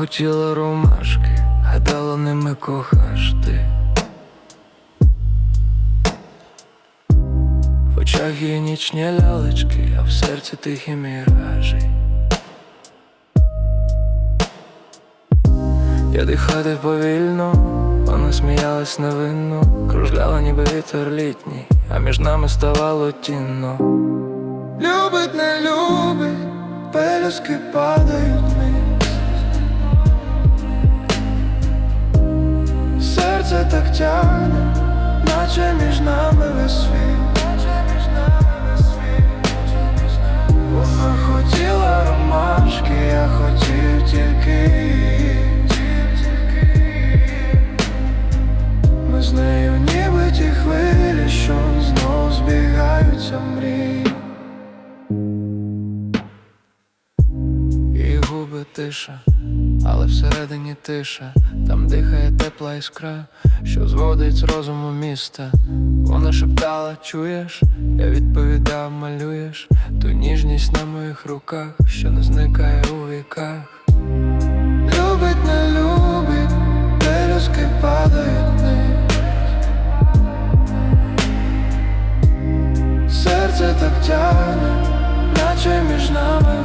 мого тіла ромашки, гадала ними кохаш ти. В очах є нічні лялечки, а в серці тихі міражі. Я дихати повільно, вона сміялась невинно, кружляла ніби вітер літній, а між нами ставало тінно. Любить, не любить, пелюски падають Так тягне, наче між нами весь світ. Вона хотіла ромашки, я хотів тільки Ми з нею ніби ті хвилі, що знов збігаються мрії. Її губи тиша, але всередині тиша, там дихає тепла іскра, що зводить з розуму міста. Вона шептала, чуєш? Я відповідав, малюєш ту ніжність на моїх руках, що не зникає у віках. Любить, не любить, пелюски падають вниз Серце так тягне, наче між нами